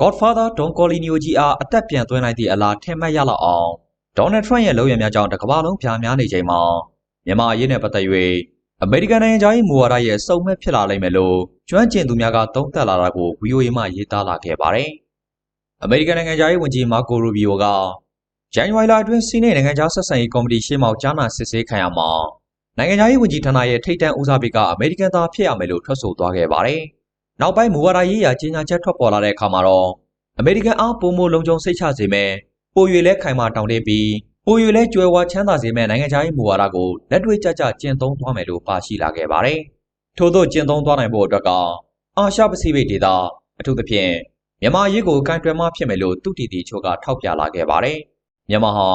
Godfather Don Corleone ကြီးအားအသက်ပြန်သွင်းလိုက်သည့်အလားထင်မှတ်ရလောက်အောင်ဒေါ်နယ်ထရန့်ရဲ့လုပ်ရများကြောင့်တစ်ကမ္ဘာလုံးပြားများနေချိန်မှာမြန်မာအရေးနဲ့ပတ်သက်၍အမေရိကန်နိုင်ငံသား၏မူဝါဒရဲ့စုံမဲ့ဖြစ်လာလိမ့်မယ်လို့ကျွမ်းကျင်သူများကသုံးသပ်လာတာကို VOA မှရေးသားလာခဲ့ပါတယ်။အမေရိကန်နိုင်ငံသား၏ဝန်ကြီးမာကိုရူဘီယိုကဇန်နဝါရီလအတွင်းစီးနေနိုင်ငံသားဆက်ဆံရေးကော်မတီရှေ့မှောက်ကြားနာစစ်ဆေးခံရမှာနိုင်ငံသား၏ဝန်ကြီးဌာနရဲ့ထိပ်တန်းဦးစားပေးကအမေရိကန်သားဖြစ်ရမယ်လို့ထွက်ဆိုသွားခဲ့ပါတယ်။ နောက်ပိုင်းမူဝါဒရေးရာကြီးညာချက်ထွက်ပေါ်လာတဲ့အခါမှာတော့အမေရိကန်အားပုံမလုံခြုံစိတ်ချစေမယ်ပို၍လဲခိုင်မာတောင်းတပြီးပို၍လဲကြွယ်ဝချမ်းသာစေမဲ့နိုင်ငံခြားရေးမူဝါဒကိုလက်တွေ့ကျကျကျင့်သုံးသွားမယ်လို့ပါရှိလာခဲ့ပါတယ်။ထို့သောကျင့်သုံးသွားနိုင်ဖို့အတွက်ကအာရှပစိဖိတ်ဒေသအထူးသဖြင့်မြန်မာရေးကိုကန့်ကွက်မှဖြစ်မယ်လို့သူတည်တည်ချို့ကထောက်ပြလာခဲ့ပါတယ်။မြန်မာဟာ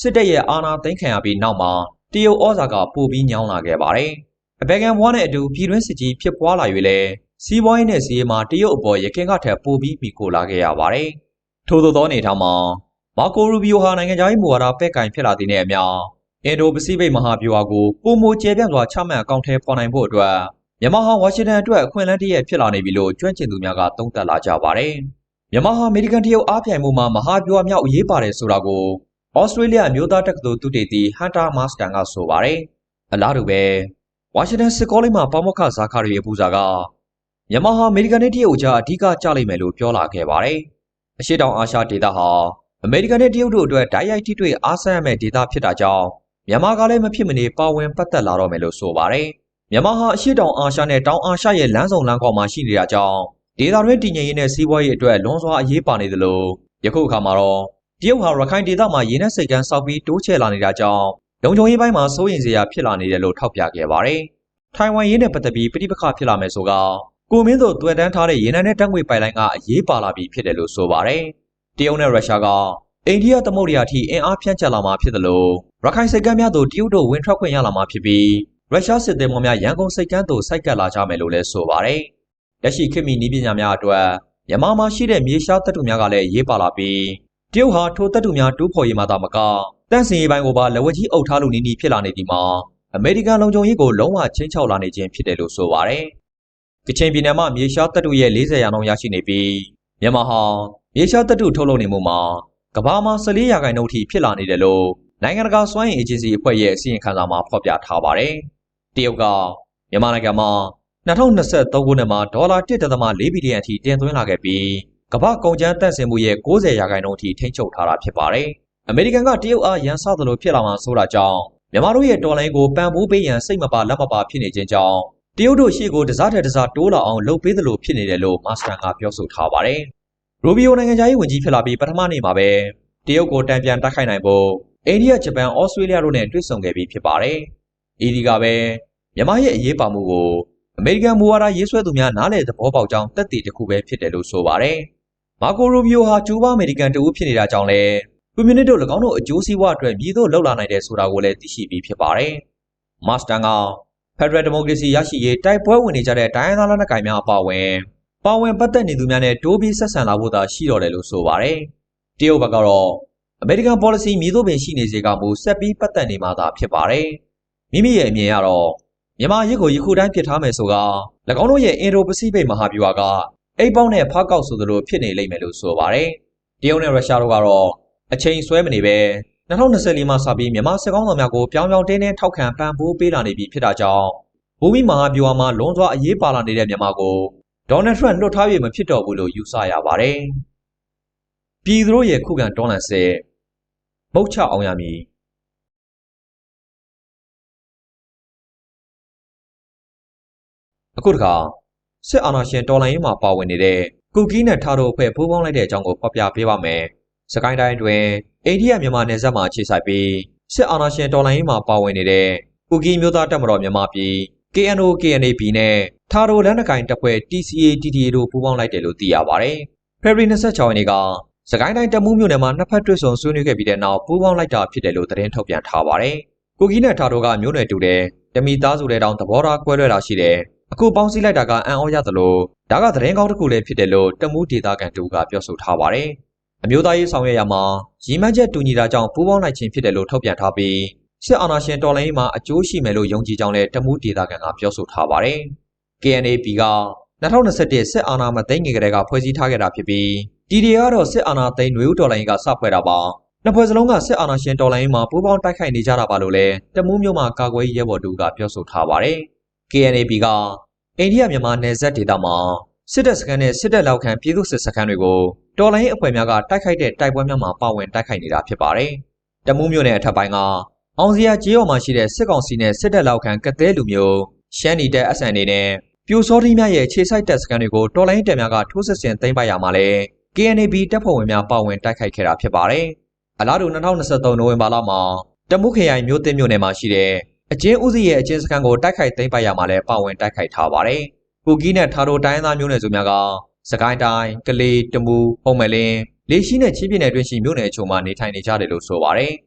စစ်တပ်ရဲ့အာဏာသိမ်းခံရပြီးနောက်မှာတရုတ်ဩဇာကပိုပြီးညောင်းလာခဲ့ပါတယ်။အဘေကန်ဘွားနဲ့အတူပြည်တွင်းစစ်ကြီးဖြစ်ပွားလာ၍လဲ စီးပွားရေးနဲ့စီးရေးမှာတရုတ်အပေါ်ရခင်ကထက်ပိုပြီးမိကိုလာခဲ့ရပါတယ်။ထို့သောသောအနေထားမှာမာကိုရူဘီယိုဟာနိုင်ငံခြားရေးမူဝါဒပဲ့ကင်ဖြစ်လာတဲ့နဲ့အမျှအင်ဒိုပစိဖိတ်မဟာဗျူဟာကိုပုံမကျဲပြန့်စွာချမှတ်အကောင့်ထဲပေါ်နိုင်ဖို့အတွက်မြန်မာဟာဝါရှင်တန်အတွက်အခွင့်အလမ်းတစ်ရပ်ဖြစ်လာနေပြီလို့ကျွမ်းကျင်သူများကသုံးသပ်လာကြပါတယ်။မြန်မာဟာအမေရိကန်တရုတ်အားပြိုင်မှုမှာမဟာဗျူဟာမြောက်အရေးပါတယ်ဆိုတာကိုဩစတြေးလျအမျိုးသားတက္ကသိုလ်သူတေသီဟန်တာမာစတန်ကဆိုပါတယ်။အလားတူပဲဝါရှင်တန်စစ်ကောလိပ်မှာပေါမခဇာခရီရဲ့ပူဇာက မြန်မာဟာအမေရိကန်နဲ့တရုတ်ကြားအဓိကကျလိမ့်မယ်လို့ပြောလာခဲ့ပါတယ်။အရှေ့တောင်အာရှဒေသဟာအမေရိကန်နဲ့တရုတ်တို့အတွက်တိုက်ရိုက်ထိတွေ့အားဆက်ရမယ့်ဒေသဖြစ်တာကြောင့်မြန်မာကလည်းမဖြစ်မနေပါဝင်ပတ်သက်လာတော့မယ်လို့ဆိုပါတယ်။မြန်မာဟာအရှေ့တောင်အာရှနဲ့တောင်အာရှရဲ့လမ်းစုံလမ်းခေါ်မှာရှိနေတာကြောင့်ဒေသတွင်းတည်ငြိမ်ရေးနဲ့စီးပွားရေးအတွက်လွန်စွာအရေးပါနေသလိုယခုအခါမှာတော့တရုတ်ဟာရခိုင်ဒေသမှာရင်းနှက်စိတ်ကမ်းဆောက်ပြီးတိုးချဲ့လာနေတာကြောင့်လုံခြုံရေးပိုင်းမှာစိုးရိမ်စရာဖြစ်လာနေတယ်လို့ထောက်ပြခဲ့ပါတယ်။ထိုင်ဝမ်ရေးနဲ့ပတ်သက်ပြီးပြဋိပက္ခဖြစ်လာမယ်ဆိုက ကိုမင်းတို့တွေ့တန်းထားတဲ့ရေနံနဲ့တပ်ငွေပိုင်လိုင်းကအရေးပါလာပြီဖြစ်တယ်လို့ဆိုပါတယ်။တရုတ်နဲ့ရုရှားကအိန္ဒိယသမုဒ္ဒရာထိအင်အားဖြန့်ကျက်လာမှာဖြစ်တယ်လို့ရခိုင်စိတ်ကမ်းများသို့တရုတ်တို့ဝင်ထွက်ခွင့်ရလာမှာဖြစ်ပြီးရုရှားစစ်သည်မောများရန်ကုန်စိတ်ကမ်းသို့စိုက်ကပ်လာကြမယ်လို့လည်းဆိုပါတယ်။လက်ရှိခေတ်မီနည်းပညာများအတွက်မြန်မာမှာရှိတဲ့မြေရှားတပ်တုများကလည်းရေးပါလာပြီးတရုတ်ဟာထိုတပ်တုများတိုးဖော်ရေးမှာသာမကတန့်စင်ရေးပိုင်းကိုပါလက်ဝဲကြီးအုပ်ထားလို့နီးနီးဖြစ်လာနေသည်မှာအမေရိကန်လုံခြုံရေးကိုလုံးဝချင်းချောက်လာနေခြင်းဖြစ်တယ်လို့ဆိုပါတယ်။ ကချင်ပြည်နယ်မှာမြေရှားတပ်တုရဲ့40ရာခိုင်နှုန်းရရှိနေပြီးမြန်မာဟာမြေရှားတပ်တုထုတ်လုပ်နေမှုမှာကမ္ဘာမှာ14ရာခိုင်နှုန်းထိဖြစ်လာနေတယ်လို့နိုင်ငံတကာစွမ်းအင်အေဂျင်စီအဖွဲ့ရဲ့အစီရင်ခံစာမှာဖော်ပြထားပါတယ်။တရုတ်ကမြန်မာနိုင်ငံမှာ2023ခုနှစ်မှာဒေါ်လာ1.4ဘီလီယံအထိတင်သွင်းလာခဲ့ပြီးကမ္ဘာကုန်ကျန်းတန့်စင်မှုရဲ့90ရာခိုင်နှုန်းအထိထိန်းချုပ်ထားတာဖြစ်ပါတယ်။အမေရိကန်ကတရုတ်အားရန်ဆသလိုဖြစ်လာမှဆိုတာကြောင့်မြန်မာတို့ရဲ့တော်လိုင်းကိုပံ့ပိုးပေးရန်စိတ်မပါလက်မပါဖြစ်နေခြင်းကြောင့် တရုတ်တို့ရှေ့ကိုတစားတဲ့တစားတိုးလာအောင်လှုပ်ပေးသလိုဖြစ်နေတယ်လို့မာစတန်ကပြောဆိုထားပါတယ်။ရိုဘီယိုနိုင်ငံသားရေးဝန်ကြီးဖြစ်လာပြီးပထမနေ့မှာပဲတရုတ်ကိုတံပြန်တိုက်ခိုက်နိုင်ဖို့အိန္ဒိယဂျပန်ဩစတြေးလျတို့နဲ့တွေ့ဆုံခဲ့ပြီးဖြစ်ပါတယ်။အီဒီကပဲမြန်မာရဲ့အရေးပါမှုကိုအမေရိကန်မူဝါဒရေးဆွဲသူများနားလည်သဘောပေါက်ကြောင်းတက်တည်တစ်ခုပဲဖြစ်တယ်လို့ဆိုပါတယ်။မာကိုရိုဘီယိုဟာကျူးဘားအမေရိကန်တဦးဖြစ်နေတာကြောင့်လည်းကွန်မြူနစ်တို့၎င်းတို့အကျိုးစီးပွားအတွက်ပြည်သို့လှုပ်လာနိုင်တယ်ဆိုတာကိုလည်းသိရှိပြီးဖြစ်ပါတယ်။မတ်စတန်က ဖက်ဒရယ်ဒီမိုကရေစီရရှိရေးတိုက်ပွဲဝင်နေကြတဲ့တိုင်းရင်းသားလက်နက်ကိုင်များအပါအဝင်ပါဝင်ပတ်သက်နေသူများနဲ့တိုးပြီးဆက်ဆံလာဖို့သာရှိတော်တယ်လို့ဆိုပါတယ်။တရုတ်ဘက်ကတော့အမေရိကန် policy မြေသို့ပင်ရှိနေစေကမူဆက်ပြီးပတ်သက်နေမှာသာဖြစ်ပါတယ်။မိမိရဲ့အမြင်ကတော့မြန်မာရစ်ကိုယခုတိုင်းပြစ်ထားမယ်ဆိုက၎င်းတို့ရဲ့အင်ဒိုပစိဖိတ်မဟာဗျူဟာကအိတ်ပေါင်းနဲ့ဖားကောက်ဆိုသလိုဖြစ်နေလိမ့်မယ်လို့ဆိုပါတယ်။တရုတ်နဲ့ရုရှားတို့ကတော့အချိန်ဆွဲမနေပဲ 2024မှာစပြီးမြန်မာစစ်ကောင်းဆောင်များကိုပြောင်းပြောင်းတင်းတင်းထောက်ခံပံ့ပိုးပေးလာနေပြီဖြစ်တာကြောင့်ဘူမိမဟာဗျူဟာမှာလွန်စွာအရေးပါလာနေတဲ့မြန်မာကိုဒေါ်နယ်ထရန့်လွှတ်ထား၍မဖြစ်တော့ဘူးလို့ယူဆရပါတယ်။ပြည်သူတို့ရဲ့ခုခံတော်လှန်စစ်မုတ်ချအောင်ရမည်အခုတခါစစ်အာဏာရှင်တော်လှန်ရေးမှာပါဝင်နေတဲ့ကုကီးနဲ့ထားတို့အဖွဲ့ပူးပေါင်းလိုက်တဲ့အကြောင်းကိုဖော်ပြပေးပါမယ်။စကိုင်းတိုင်းတွင် အိန္ဒိယမြန်မာနယ်စပ်မှာအခြေစိုက်ပြီးစစ်အာဏာရှင်တော်လှန်ရေးမှာပါဝင်နေတဲ့ကုကီးမျိုးသားတပ်မတော်မြန်မာပြည် KNO KNAP နဲ့ထားတို့လက်နက်ကိုင်တပ်ဖွဲ့ TCA TTA တို့ပူးပေါင်းလိုက်တယ်လို့သိရပါတယ်။ဖေဖော်ဝါရီ26ရက်နေ့ကစကိုင်းတိုင်းတမူးမြို့နယ်မှာနှစ်ဖက်တွေ့ဆုံဆွေးနွေးခဲ့ပြီးတဲ့နောက်ပူးပေါင်းလိုက်တာဖြစ်တယ်လို့သတင်းထုတ်ပြန်ထားပါတယ်။ကိုကြီးနဲ့ထားတို့ကမြို့နယ်တူတဲ့တမီသားစုတဲ့တောင်သဘောထားကွဲလွဲတာရှိတယ်။အခုပေါင်းစည်းလိုက်တာကအံ့ဩရသလိုဒါကသတင်းကောင်းတစ်ခုလည်းဖြစ်တယ်လို့တမူးဒေသခံတူကပြောဆိုထားပါတယ်။ အမျိုးသားရေးဆောင်ရွက်ရမှာရည်မှန်းချက်တူညီတာကြောင့်ပူးပေါင်းလိုက်ခြင်းဖြစ်တယ်လို့ထုတ်ပြန်ထားပြီးစစ်အာဏာရှင်တော်လှန်ရေးမှာအကျိုးရှိမယ်လို့ယုံကြည်ကြောင်းလည်းတမူးဒေသခံကပြောဆိုထားပါတယ်။ KNAP က2021စစ်အာဏာမသိမ်းခင်ကတည်းကဖွဲ့စည်းထားခဲ့တာဖြစ်ပြီးဒီတွေကတော့စစ်အာဏာသိမ်းຫນွေဦးတော်လိုင်းကစဖွဲ့တာပါနှစ်ဖွဲ့စလုံးကစစ်အာဏာရှင်တော်လိုင်းမှာပူးပေါင်းတိုက်ခိုက်နေကြတာပါလို့လည်းတမူးမြို့မှာကာကွယ်ရေးရဲဘော်တူကပြောဆိုထားပါတယ် KNAB ကအိန္ဒိယမြန်မာနယ်စပ်ဒေသမှာ စစ်တပ်စခန်းနဲ့စစ်တပ်လောက်ခံပြည်သူစစ်စခန်းတွေကိုတော်လိုင်းအဖွဲ့များကတိုက်ခိုက်တဲ့တိုက်ပွဲများမှာပါဝင်တိုက်ခိုက်နေတာဖြစ်ပါတယ်တမူးမြို့နယ်အထက်ပိုင်းကအောင်စရာကျေးရွာမှာရှိတဲ့စစ်ကောင်စီနဲ့စစ်တပ်လောက်ခံကသဲလူမျိုးရှမ်းနီတပ်အဆန်တွေနဲ့ပြိုစောတိများရဲ့ခြေဆိုင်တပ်စခန်းတွေကိုတော်လိုင်းတပ်များကထိုးစစ်ဆင်သိမ်းပိုက်ရမှာလဲ KNAB တပ်ဖွဲ့ဝင်များပါဝင်တိုက်ခိုက်ခဲ့တာဖြစ်ပါတယ်။အလားတူ2023နိုဝင်ဘာလမှာတမုခရိုင်မြို့သစ်မြို့နယ်မှာရှိတဲ့အကျဉ်းဦးစီးရဲ့အကျဉ်းစခန်းကိုတိုက်ခိုက်သိမ်းပိုက်ရမှာလဲပါဝင်တိုက်ခိုက်ထားပါတယ်။ ပူကီးနဲ့ထာတိုတိုင်းသားမျိုးနယ်စုများကစကိုင်းတိုင်းကလေးတမူပုံမယ်လင်းလေရှိနဲ့ချင်းပြည်နယ်တွင်ရှိမြို့နယ်အချို့မှာနေထိုင်နေကြတယ်လို့ဆိုပါတယ်။